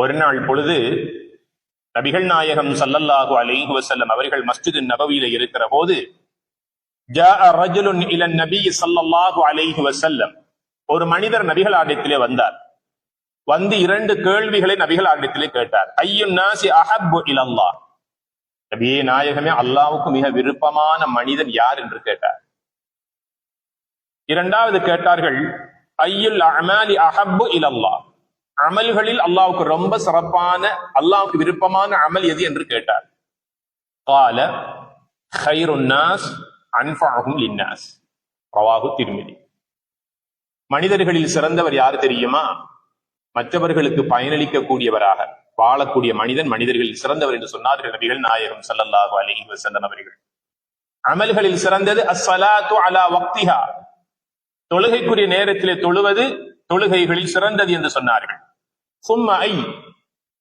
ஒரு நாள் பொழுது நபிகள் நாயகம் சல்லல்லாஹு அலைஹி வசல்லம் அவர்கள் மஸ்ஜிது நபவியில இருக்கிற போது ரஜுலுன் இலன் நபி ஒரு மனிதர் நபிகள் ஆலயத்திலே வந்தார். வந்து இரண்டு கேள்விகளை நபிகள் ஆலயத்திலே கேட்டார். ஐயுன் நாசி அஹப்பு இலல்லாஹ்? நபியே நாயகமே அல்லாவுக்கு மிக விருப்பமான மனிதன் யார் என்று கேட்டார். இரண்டாவது கேட்டார்கள் ஐயுல் அமாலி அஹப்பு இலல்லா அமல்களில் அல்லாவுக்கு ரொம்ப சிறப்பான அல்லாவுக்கு விருப்பமான அமல் எது என்று கேட்டார். கால ஹைருன்னாஸ் அன்பாகும் லின்னாஸ் ரவாகு திருமிதி. மனிதர்களில் சிறந்தவர் யார் தெரியுமா? மற்றவர்களுக்கு பயனளிக்கக்கூடியவராக வாழக்கூடிய மனிதன் மனிதர்களில் சிறந்தவர் என்று சொன்னார்கள் நபிகள் நாயகம் சல்லல்லாஹு அலிஹி வசந்தன் அவர்கள். அமல்களில் சிறந்தது அஸ்ஸலாத்து அலா வக்திஹா. தொழுகைக்குரிய நேரத்திலே தொழுவது தொழுகைகளில் சிறந்தது என்று சொன்னார்கள். சும்மா ஐ.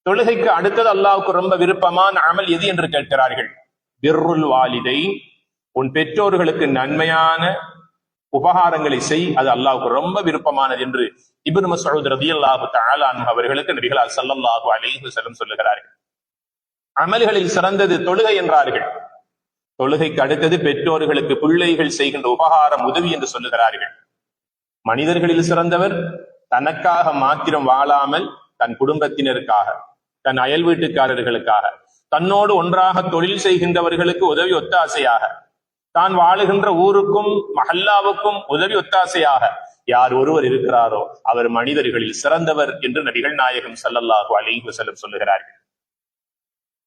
தொழுகைக்கு அடுத்தது அல்லாவுக்கு ரொம்ப விருப்பமான அமல் எது என்று கேட்கிறார்கள்? பிர்ருல் வாலிதை உன் பெற்றோர்களுக்கு நன்மையான உபகாரங்களை செய். அது அல்லாவுக்கு ரொம்ப விருப்பமானது என்று இபின் மசூத் ரதி அல்லாஹு தாலான் அவர்களுக்கு நபிகளால் சல்லல்லாஹு அலைஹு செல்லம் சொல்லுகிறார்கள். அமல்களில் சிறந்தது தொழுகை என்றார்கள். தொழுகைக்கு அடுத்தது பெற்றோர்களுக்கு பிள்ளைகள் செய்கின்ற உபகாரம் உதவி என்று சொல்லுகிறார்கள். மனிதர்களில் சிறந்தவர் தனக்காக மாத்திரம் வாழாமல் தன் குடும்பத்தினருக்காக தன் அயல் வீட்டுக்காரர்களுக்காக தன்னோடு ஒன்றாக தொழில் செய்கின்றவர்களுக்கு உதவி ஒத்தாசையாக தான் வாழுகின்ற ஊருக்கும் மஹல்லாவுக்கும் உதவி ஒத்தாசையாக யார் ஒருவர் இருக்கிறாரோ அவர் மனிதர்களில் சிறந்தவர் என்று நபிகள் நாயகம் சல்லல்லாஹு அலைஹி வஸல்லம் சொல்லுகிறார்கள்.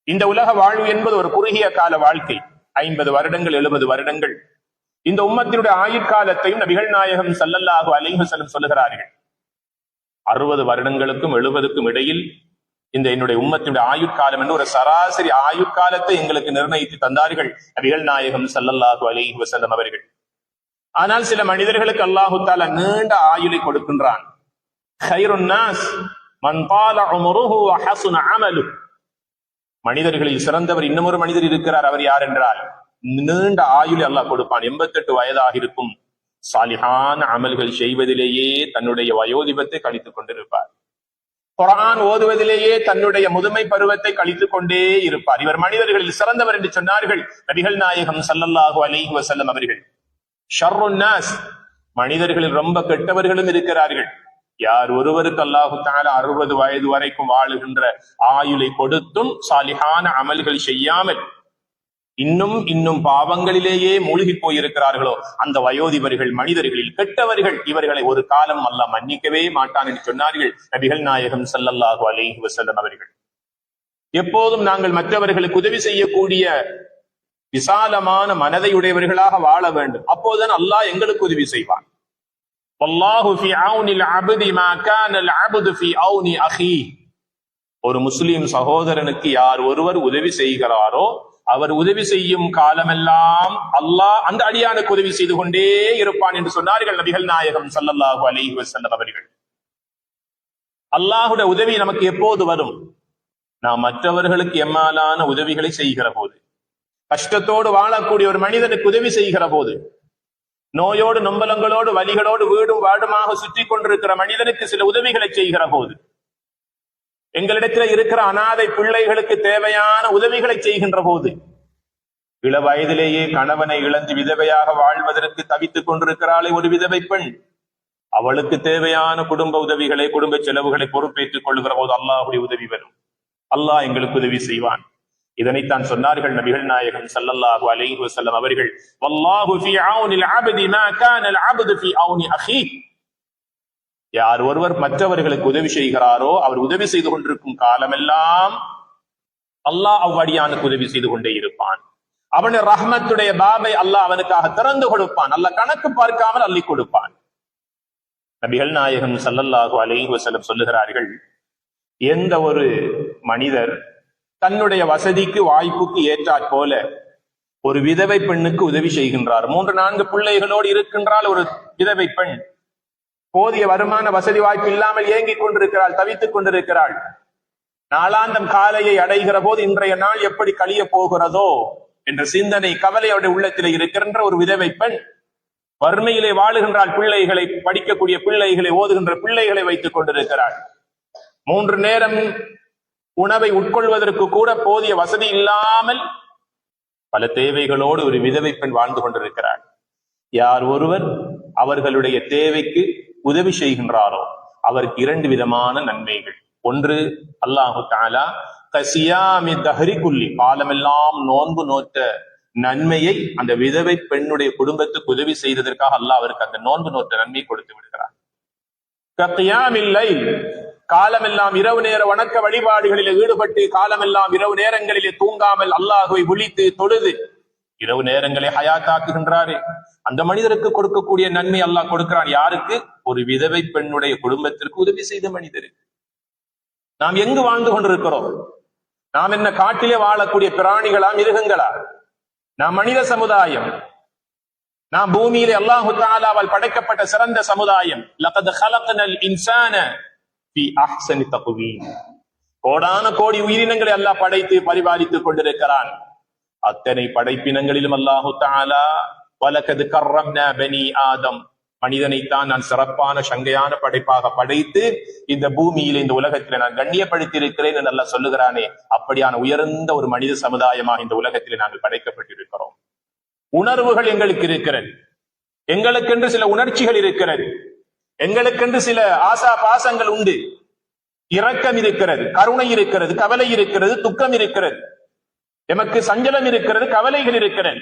இந்த உலக வாழ்வு என்பது ஒரு குறுகிய கால வாழ்க்கை ஐம்பது வருடங்கள் எழுபது வருடங்கள். இந்த உம்மத்தினுடைய ஆயுட்காலத்தையும் நபிகள் நாயகம் சல்லல்லாஹு அலைஹி வஸல்லம் சொல்லுகிறார்கள். அறுபது வருடங்களுக்கும் எழுபதுக்கும் இடையில் இந்த என்னுடைய உம்மத்தினுடைய ஆயுட்காலம் என்று ஒரு சராசரி ஆயுட்காலத்தை எங்களுக்கு நிர்ணயித்து தந்தார்கள் நபிகள் நாயகம் சல்லல்லாஹு அலி வசல்லம் அவர்கள். ஆனால் சில மனிதர்களுக்கு அல்லாஹு தாலா நீண்ட ஆயுளை கொடுக்கின்றான். மனிதர்களில் சிறந்தவர் இன்னமொரு மனிதர் இருக்கிறார் அவர் யார் என்றால் நீண்ட ஆயுளை அல்லாஹ் கொடுப்பான். எண்பத்தெட்டு வயதாக இருக்கும் சாலிஹான அமல்கள் செய்வதிலேயே தன்னுடைய வயோதிபத்தை கழித்துக் கொண்டிருப்பார். குரான் ஓதுவதிலேயே தன்னுடைய முதுமை பருவத்தை கழித்துக் கொண்டே இருப்பார். இவர் மனிதர்களில் சிறந்தவர் என்று சொன்னார்கள் நபிகள் நாயகம் சல்லல்லாஹு அலைஹி வசல்லம் அவர்கள். ஷர்ருன்னாஸ் மனிதர்களில் ரொம்ப கெட்டவர்களும் இருக்கிறார்கள். யார் ஒருவருக்கு அல்லாஹு தால அறுபது வயது வரைக்கும் வாழுகின்ற ஆயுளை கொடுத்தும் சாலிஹான அமல்கள் செய்யாமல் இன்னும் இன்னும் பாவங்களிலேயே மூழ்கி போயிருக்கிறார்களோ அந்த வயோதிபர்கள் மனிதர்களில் கெட்டவர்கள் இவர்களை ஒரு காலம் அல்ல மன்னிக்கவே மாட்டான் என்று சொன்னார்கள். நபிகள் நாயகம் செல்லல்லாஹு அலேஹி வசல்லம் அவர்கள். எப்போதும் நாங்கள் மற்றவர்களுக்கு உதவி செய்யக்கூடிய விசாலமான மனதை உடையவர்களாக வாழ வேண்டும். அப்போதுதான் அல்லாஹ் எங்களுக்கு உதவி செய்வான். அஹி. ஒரு முஸ்லீம் சகோதரனுக்கு யார் ஒருவர் உதவி செய்கிறாரோ அவர் உதவி செய்யும் காலமெல்லாம் அல்லாஹ் அந்த அடியானுக்கு உதவி செய்து கொண்டே இருப்பான் என்று சொன்னார்கள் நபிகள் நாயகம் சல்லல்லாஹு அலிஹி வசல்லம் அவர்கள். அல்லாஹுடைய உதவி நமக்கு எப்போது வரும்? நாம் மற்றவர்களுக்கு எம்மாலான உதவிகளை செய்கிற போது கஷ்டத்தோடு வாழக்கூடிய ஒரு மனிதனுக்கு உதவி செய்கிற போது நோயோடு நொம்பலங்களோடு வலிகளோடு வீடும் வாடுமாக சுற்றி கொண்டிருக்கிற மனிதனுக்கு சில உதவிகளை செய்கிற போது எங்களிடத்தில் இருக்கிற அனாதை பிள்ளைகளுக்கு தேவையான உதவிகளை செய்கின்ற போது இள வயதிலேயே கணவனை இழந்து விதவையாக வாழ்வதற்கு தவித்துக் கொண்டிருக்கிறாளே ஒரு விதவை பெண். அவளுக்கு தேவையான குடும்ப உதவிகளை குடும்ப செலவுகளை பொறுப்பேற்றுக் கொள்கிற போது அல்லாஹுடைய உதவி வரும். அல்லாஹ் எங்களுக்கு உதவி செய்வான். இதனைத்தான் சொன்னார்கள் நபிகள் நாயகம் சல்லல்லாஹு அலைஹி வஸல்லம் அவர்கள் வல்லாஹு ஃபீ அவுனில் அப்தி மா கான அல் அப்து ஃபீ அவுனி அஹீ. யார் ஒருவர் மற்றவர்களுக்கு உதவி செய்கிறாரோ அவர் உதவி செய்து கொண்டிருக்கும் காலமெல்லாம் அல்லாஹ் அவ்வடியானுக்கு உதவி செய்து கொண்டே இருப்பான். அவன் ரஹ்மத்துடைய பாபை அல்லாஹ் அவனுக்காக திறந்து கொடுப்பான். அல்ல கணக்கு பார்க்காமல் அள்ளி கொடுப்பான். நபிகள் நாயகம் சல்லல்லாஹு அலைஹி வசலம் சொல்லுகிறார்கள் எந்த ஒரு மனிதர் தன்னுடைய வசதிக்கு வாய்ப்புக்கு ஏற்றாற் போல ஒரு விதவை பெண்ணுக்கு உதவி செய்கின்றார். மூன்று நான்கு பிள்ளைகளோடு இருக்கின்றால் ஒரு விதவை பெண் போதிய வருமான வசதி வாய்ப்பு இல்லாமல் ஏங்கிக் கொண்டிருக்கிறாள் தவித்துக் கொண்டிருக்கிறாள். நாளாந்தம் காலையை அடைகிற போது இன்றைய நாள் எப்படி கழிய போகிறதோ என்ற சிந்தனை கவலையோட உள்ளத்திலே இருக்கின்ற ஒரு விதவை பெண் வறுமையிலே வாழுகின்றாள் பிள்ளைகளை படிக்கக்கூடிய பிள்ளைகளை ஓதுகின்ற பிள்ளைகளை வைத்துக் கொண்டிருக்கிறாள். மூன்று நேரம் உணவை உட்கொள்வதற்கு கூட போதிய வசதி இல்லாமல் பல தேவைகளோடு ஒரு விதவை பெண் வாழ்ந்து கொண்டிருக்கிறாள். யார் ஒருவர் அவர்களுடைய தேவைக்கு உதவி செய்கின்றாரோ? அவருக்கு இரண்டு விதமான நன்மைகள். ஒன்று அல்லாஹு தாலா கசியாமி தஹரி குல்லி காலமெல்லாம் நோன்பு நோத்த நன்மையை அந்த விதவை பெண்ணுடைய குடும்பத்துக்கு உதவி செய்ததற்காக அல்லாஹ் அவருக்கு அந்த நோன்பு நோத்த நன்மை கொடுத்து விடுகிறார். கத்தியாமில்லை காலமெல்லாம் இரவு நேர வணக்க வழிபாடுகளில் ஈடுபட்டு காலமெல்லாம் இரவு நேரங்களிலே தூங்காமல் அல்லாஹுவை விழித்து தொழுது இரவு நேரங்களை ஹயாத்தாக்குகின்றாரே அந்த மனிதருக்கு கொடுக்கக்கூடிய நன்மை அல்லாஹ் கொடுக்கிறான். யாருக்கு? ஒரு விதவை பெண்ணுடைய குடும்பத்திற்கு உதவி செய்த மனிதர். நாம் எங்கு வாழ்ந்து கொண்டிருக்கிறோம்? நாம் என்ன காட்டிலே வாழக்கூடிய பிராணிகளா மிருகங்களா? நாம் மனித சமுதாயம். நாம் பூமியிலே அல்லாஹு தாலாவால் படைக்கப்பட்ட சிறந்த சமுதாயம். இன்சான கோடான கோடி உயிரினங்களை அல்லாஹ் படைத்து பரிபாலித்துக் கொண்டிருக்கிறான். அத்தனை படைப்பினங்களிலும் அல்லாஹு தாலா வலக்கது கர்ரம் பனி ஆதம் மனிதனைத்தான் நான் சிறப்பான சங்கையான படைப்பாக படைத்து இந்த பூமியில இந்த உலகத்தில நான் கண்ணியப்படுத்தியிருக்கிறேன் என்று நல்லா சொல்லுகிறானே. அப்படியான உயர்ந்த ஒரு மனித சமுதாயமாக இந்த உலகத்திலே நாங்கள் படைக்கப்பட்டிருக்கிறோம். உணர்வுகள் எங்களுக்கு இருக்கிறது. எங்களுக்கென்று சில உணர்ச்சிகள் இருக்கிறது. எங்களுக்கென்று சில ஆசா பாசங்கள் உண்டு. இரக்கம் இருக்கிறது கருணை இருக்கிறது கவலை இருக்கிறது துக்கம் இருக்கிறது. எமக்கு சஞ்சலம் இருக்கிறது கவலைகள் இருக்கிறது.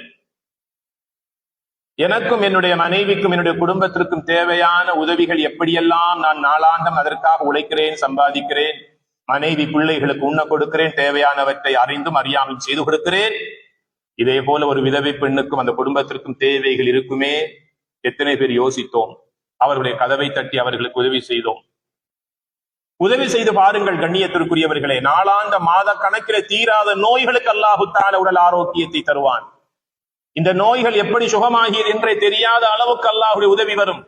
எனக்கும் என்னுடைய மனைவிக்கும் என்னுடைய குடும்பத்திற்கும் தேவையான உதவிகள் எப்படியெல்லாம் நான் நாளாந்தம் அதற்காக உழைக்கிறேன் சம்பாதிக்கிறேன் மனைவி பிள்ளைகளுக்கு உண்ண கொடுக்கிறேன் தேவையானவற்றை அறிந்தும் அறியாமல் செய்து கொடுக்கிறேன் இதே போல ஒரு விதவை பெண்ணுக்கும் அந்த குடும்பத்திற்கும் தேவைகள் இருக்குமே எத்தனை பேர் யோசித்தோம். அவர்களுடைய கதவை தட்டி அவர்களுக்கு உதவி செய்தோம். உதவி செய்து பாருங்கள் கண்ணியத்திற்குரியவர்களே நாளாந்த மாத கணக்கிலே தீராத நோய்களுக்கு அல்லாஹுத்தான உடல் ஆரோக்கியத்தை தருவான். இந்த நோய்கள் எப்படி சுகமாகியது என்றே தெரியாத அளவுக்கு அல்லாஹுடைய உதவி வரும்.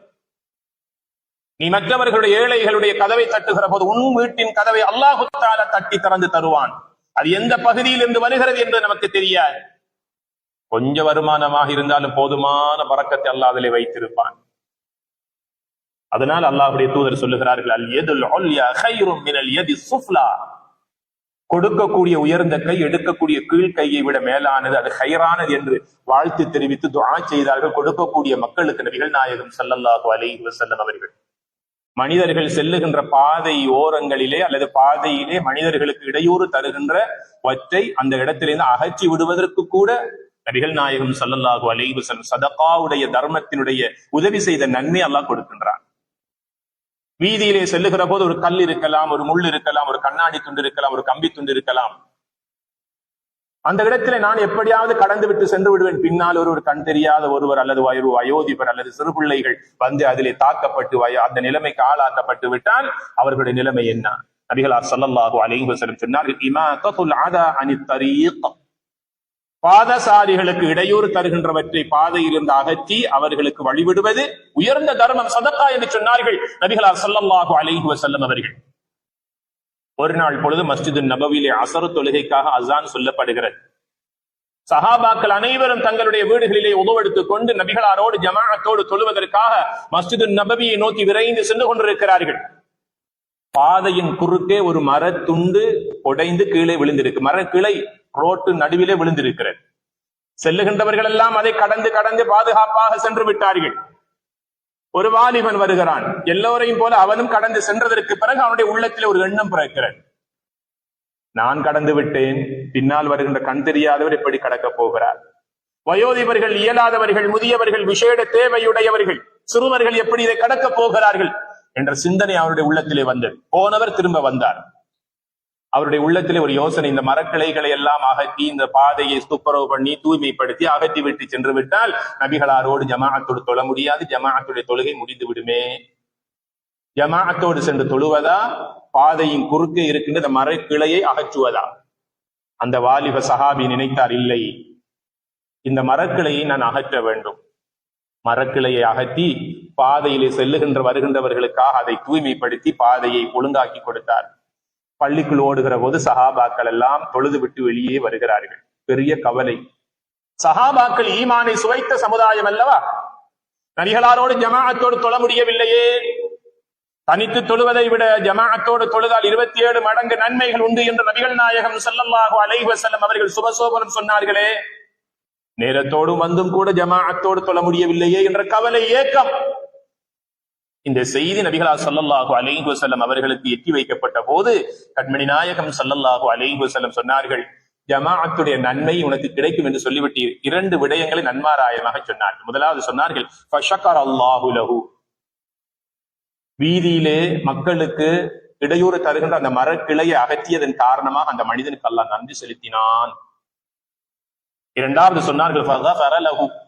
நீ மற்றவர்களுடைய ஏழைகளுடைய கதவை தட்டுகிற போது உன் வீட்டின் கதவை அல்லாஹு தால தட்டி திறந்து தருவான். அது எந்த பகுதியில் இருந்து வருகிறது என்று நமக்கு தெரியாது. கொஞ்ச வருமானமாக இருந்தாலும் போதுமான பறக்கத்தை அல்லாஹ் அதிலே வைத்திருப்பான். அதனால் அல்லாஹுடைய தூதர் சொல்லுகிறார்கள் அல் எதுல் ஒல்யா ஹைரும் மினல் எதி சுஃப்லா கொடுக்கக்கூடிய உயர்ந்த கை எடுக்கக்கூடிய கீழ் கையை விட மேலானது அது ஹைரானது என்று வாழ்த்து தெரிவித்து துவா செய்தார்கள். கொடுக்கக்கூடிய மக்களுக்கு நபிகள் நாயகம் சல்லல்லாஹு அலைஹி வஸல்லம் அவர்கள். மனிதர்கள் செல்லுகின்ற பாதை ஓரங்களிலே அல்லது பாதையிலே மனிதர்களுக்கு இடையூறு தருகின்ற வற்றை அந்த இடத்திலிருந்து அகற்றி விடுவதற்கு கூட நபிகள் நாயகம் சல்லல்லாஹு அலைவசன் சதகாவுடைய தர்மத்தினுடைய உதவி செய்த நன்மை அல்லாஹ் கொடுக்கின்றான். வீதியிலே செல்லுகிற போது ஒரு கல் இருக்கலாம் ஒரு முள் இருக்கலாம் ஒரு கண்ணாடி துண்டு இருக்கலாம் ஒரு கம்பி துண்டு இருக்கலாம். அந்த இடத்துல நான் எப்படியாவது கடந்து விட்டு சென்று விடுவேன். பின்னால் ஒரு ஒரு கண் தெரியாத ஒருவர் அல்லது ஒரு வயோதிபர் அல்லது சிறு பிள்ளைகள் வந்து அதிலே தாக்கப்பட்டு வய அந்த நிலைமைக்கு ஆளாக்கப்பட்டு விட்டால் அவர்களுடைய நிலைமை என்ன? நபிகளார் ஸல்லல்லாஹு அலைஹி வஸல்லம் சொன்னார்கள் அதா அனி தரீக். பாதசாரிகளுக்கு இடையூறு தருகின்றவற்றை பாதையிலிருந்து அகற்றி அவர்களுக்கு வழிவிடுவது உயர்ந்த தர்மம் சதக்கா என்று சொன்னார்கள் நபிகளா ஸல்லல்லாஹு அலைஹி செல்லும் அவர்கள். ஒரு நாள் பொழுது மஸ்ஜிது நபவிலே அசரு தொழுகைக்காக அசான் சொல்லப்படுகிறது. சஹாபாக்கள் அனைவரும் தங்களுடைய வீடுகளிலே உதவெடுத்துக் கொண்டு நபிகளாரோடு ஜமாஅத்தோடு தொழுவதற்காக மஸ்ஜிது நபவியை நோக்கி விரைந்து சென்று கொண்டிருக்கிறார்கள். பாதையின் குறுக்கே ஒரு மரத்துண்டு உடைந்து கீழே விழுந்திருக்கு. மர கிளை ரோட்டு நடுவிலே விழுந்திருக்கிறது. செல்லுகின்றவர்கள் எல்லாம் அதை கடந்து கடந்து பாதுகாப்பாக சென்று விட்டார்கள். ஒரு வாலிபன் வருகிறான். எல்லோரையும் போல அவனும் கடந்து சென்றதற்கு பிறகு அவனுடைய உள்ளத்தில் ஒரு எண்ணம் பிறக்கிறது. நான் கடந்து விட்டேன். பின்னால் வருகின்ற கண் தெரியாதவர் எப்படி கடக்கப் போகிறார். வயோதிபர்கள் இயலாதவர்கள் முதியவர்கள் விசேட தேவையுடையவர்கள் சிறுவர்கள் எப்படி இதை கடக்கப் போகிறார்கள்? என்ற சிந்தனை அவருடைய உள்ளத்திலே வந்தது. போனவர் திரும்ப வந்தார். அவருடைய உள்ளத்திலே ஒரு யோசனை இந்த மரக்கிளைகளை எல்லாம் அகற்றி இந்த பாதையை துப்புரவு பண்ணி தூய்மைப்படுத்தி அகற்றி விட்டு சென்று விட்டால் நபிகளாரோடு ஜமாஅத்தோடு தொழ முடியாது. ஜமாஅத்துடைய தொழுகை முடிந்து விடுமே. ஜமாஅத்தோடு சென்று தொழுவதா? பாதையின் குறுக்கே இருக்கின்ற இந்த மரக்கிளையை அகற்றுவதா? அந்த வாலிப சஹாபி நினைத்தார் இல்லை. இந்த மரக்கிளையை நான் அகற்ற வேண்டும். மரக்கிளையை அகற்றி பாதையிலே செல்லுகின்ற வருகின்றவர்களுக்காக அதை தூய்மைப்படுத்தி பாதையை ஒழுங்காக்கி கொடுத்தார். பள்ளிக்குள் ஓடுகிற போது சஹாபாக்கள் எல்லாம் தொழுது விட்டு வெளியே வருகிறார்கள். பெரிய கவலை. சஹாபாக்கள் ஈமானை சுவைத்த சமுதாயம் அல்லவா? நரிகளாரோடு ஜமாஅத்தோடு தொழ முடியவில்லையே. தனித்து தொழுவதை விட ஜமாஅத்தோடு தொழுதால் இருபத்தி ஏழு மடங்கு நன்மைகள் உண்டு என்று நபிகள் நாயகம் ஸல்லல்லாஹு அலைஹி வஸல்லம் அவர்கள் சுபசோபனம் சொன்னார்களே. நேரத்தோடும் வந்தும் கூட ஜமாஅத்தோடு தொழ முடியவில்லையே என்ற கவலை ஏக்கம். இந்த செய்தி நபிகளா சல்லல்லாஹு அலைஹு வசல்லம் அவர்களுக்கு எட்டி வைக்கப்பட்ட போது கண்மணி நாயகம் சல்லல்லாஹு அலைஹு வசல்லம் சொன்னார்கள் ஜமாஅத்துடைய நன்மை உனக்கு கிடைக்கும் என்று சொல்லிவிட்டு இரண்டு விடயங்களை நன்மாராயமாக சொன்னார்கள். முதலாவது சொன்னார்கள் அல்லாஹு லஹு. வீதியிலே மக்களுக்கு இடையூறு தருகின்ற அந்த மரக்கிளையை அகற்றியதன் காரணமாக அந்த மனிதனுக்கு அல்லாஹ் நன்றி செலுத்தினான். இரண்டாவது சொன்னார்கள்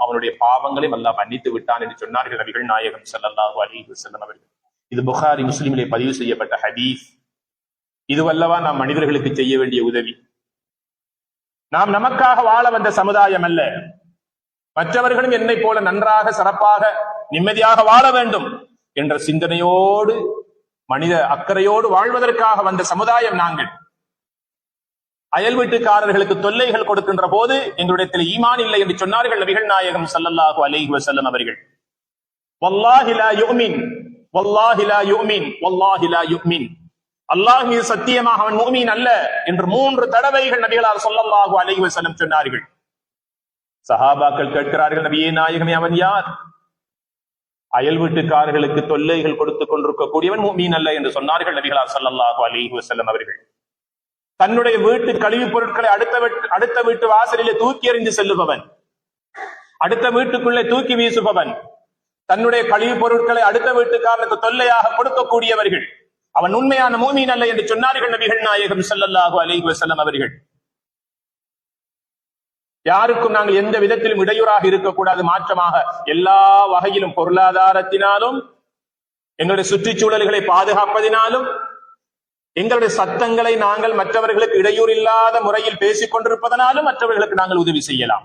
அவனுடைய பாவங்களையும் அல்லாஹ் மன்னித்து விட்டான் என்று சொன்னார்கள் நபிகள் நாயகம் ஸல்லல்லாஹு அவர்கள். இது புகாரி முஸ்லிமிலே பதிவு செய்யப்பட்ட ஹதீஸ். இதுவல்லவா நாம் மனிதர்களுக்கு செய்ய வேண்டிய உதவி. நாம் நமக்காக வாழ வந்த சமுதாயம் அல்ல. மற்றவர்களும் என்னை போல நன்றாக சிறப்பாக நிம்மதியாக வாழ வேண்டும் என்ற சிந்தனையோடு மனித அக்கறையோடு வாழ்வதற்காக வந்த சமுதாயம் நாங்கள். அயல் வீட்டுக்காரர்களுக்கு தொல்லைகள் கொடுக்கின்ற போது எங்களிடத்தில் ஈமான் இல்லை என்று சொன்னார்கள் நபிகள் நாயகம் சல்லல்லாஹு அலைஹி வசல்லம் அவர்கள். வல்லாஹிலா யுமின் வல்லாஹிலா யுமின் வல்லாஹிலா யுமின் அல்லாஹ் மீது சத்தியமாக அவன் மூமீன் அல்ல என்று மூன்று தடவைகள் நபிகளார் சொல்லல்லாஹு அலைஹி வசல்லம் சொன்னார்கள். சஹாபாக்கள் கேட்கிறார்கள் நபியே நாயகமே அவன் யார்? அயல் வீட்டுக்காரர்களுக்கு தொல்லைகள் கொடுத்துக் கொண்டிருக்கக்கூடியவன் மூமீன் அல்ல என்று சொன்னார்கள் நபிகளார் சல்லல்லாஹு அலைஹி வசல்லம் அவர்கள். தன்னுடைய வீட்டு கழிவுப் பொருட்களை அடுத்த அடுத்த வீட்டு வாசலிலே தூக்கி எறிந்து செல்லுபவன். அடுத்த வீட்டுக்குள்ளே தூக்கி வீசுபவன். தன்னுடைய கழிவுப் பொருட்களை அடுத்த வீட்டுக்காரனுக்கு தொல்லையாக கொடுக்கக்கூடியவர்கள். அவன் உண்மையான மூமீன் அல்ல என்று சொன்னார்கள் நபிகள் நாயகம் ஸல்லல்லாஹு அலிஹி வஸல்லம் அவர்கள். யாருக்கும் நாங்கள் எந்த விதத்திலும் இடையூறாக இருக்கக்கூடாது. மாற்றமாக எல்லா வகையிலும் பொருளாதாரத்தினாலும் எங்களுடைய சுற்றுச்சூழல்களை பாதுகாப்பதினாலும் எங்களுடைய சத்தங்களை நாங்கள் மற்றவர்களுக்கு இடையூறு இல்லாத முறையில் பேசிக் கொண்டிருப்பதனாலும் மற்றவர்களுக்கு நாங்கள் உதவி செய்யலாம்.